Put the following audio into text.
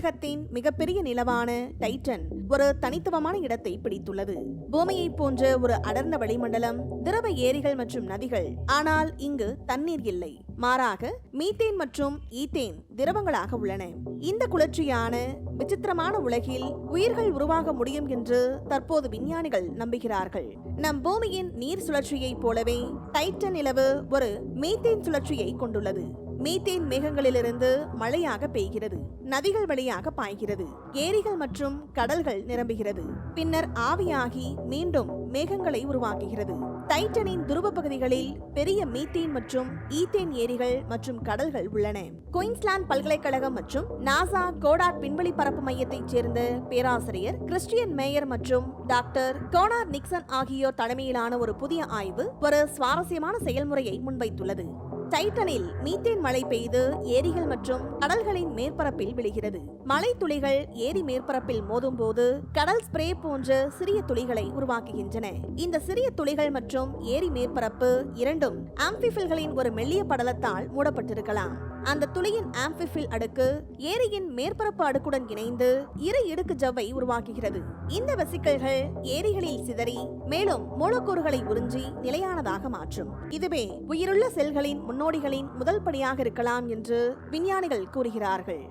விண்ணகத்தின் மிகப்பெரிய நிலவான டைட்டன் ஒரு தனித்துவமான இடத்தை பிடித்துள்ளது. பூமியைப் போன்ற ஒரு அடர்ந்த வளிமண்டலம் திரவ ஏரிகள் மற்றும் நதிகள் ஆனால் இங்கு தண்ணீர் இல்லை. மாறாக மீத்தேன் மற்றும் ஈத்தேன் திரவங்களாக உள்ளன. இந்த குளிர்ச்சியான விசித்திரமான உலகில் உயிர்கள் உருவாக முடியும் என்று தற்போது விஞ்ஞானிகள் நம்புகிறார்கள். நம் பூமியின் நீர் சுழற்சியைப் போலவே டைட்டன் நிலவு ஒரு மீத்தேன் சுழற்சியை கொண்டுள்ளது. மீத்தேன் மேகங்களிலிருந்து மழையாக பெய்கிறது. நதிகள் வழியாக பாய்கிறது. ஏரிகள் மற்றும் கடல்கள் நிரம்புகிறது. பின்னர் ஆவியாகி மீண்டும் மேகங்களை உருவாக்குகிறது. டைட்டனின் துருவ பகுதிகளில் பெரிய மீத்தேன் மற்றும் ஈத்தேன் ஏரிகள் மற்றும் கடல்கள் உள்ளன. குயின்ஸ்லாந்து பல்கலைக்கழகம் மற்றும் நாசா கோடார் விண்வெளி பரப்பு மையத்தைச் சேர்ந்த பேராசிரியர் கிறிஸ்டியன் மேயர் மற்றும் டாக்டர் கோனார் நிக்சன் ஆகியோர் தலைமையிலான ஒரு புதிய ஆய்வு ஒரு சுவாரஸ்யமான செயல்முறையை முன்வைத்துள்ளது. டைட்டனில் மீத்தேன் மழை பெய்து ஏரிகள் மற்றும் கடல்களின் மேற்பரப்பில் விழுகிறது. மழை துளிகள் ஏரி மேற்பரப்பில் மோதும்போது கடல் ஸ்ப்ரே போன்ற சிறிய துளிகளை உருவாக்குகின்றன. இந்த சிறிய துளிகள் மற்றும் ஏரி மேற்பரப்பு இரண்டும் ஆம்பிஃபில்களின் ஒரு மெல்லிய படலத்தால் மூடப்பட்டிருக்கலாம். அந்த துளியின் ஆம்பிஃபில் அடுக்கு ஏரியின் மேற்பரப்பு அடுக்குடன் இணைந்து இரு இடுக்கு ஜவ்வை உருவாக்குகிறது. இந்த வெசிக்கல்கள் ஏரிகளில் சிதறி மேலும் மூலக்கூறுகளை உறிஞ்சி நிலையானதாக மாற்றும். இதுவே உயிருள்ள செல்களின் முன்னோடிகளின் முதல் படியாக இருக்கலாம் என்று விஞ்ஞானிகள் கூறுகிறார்கள்.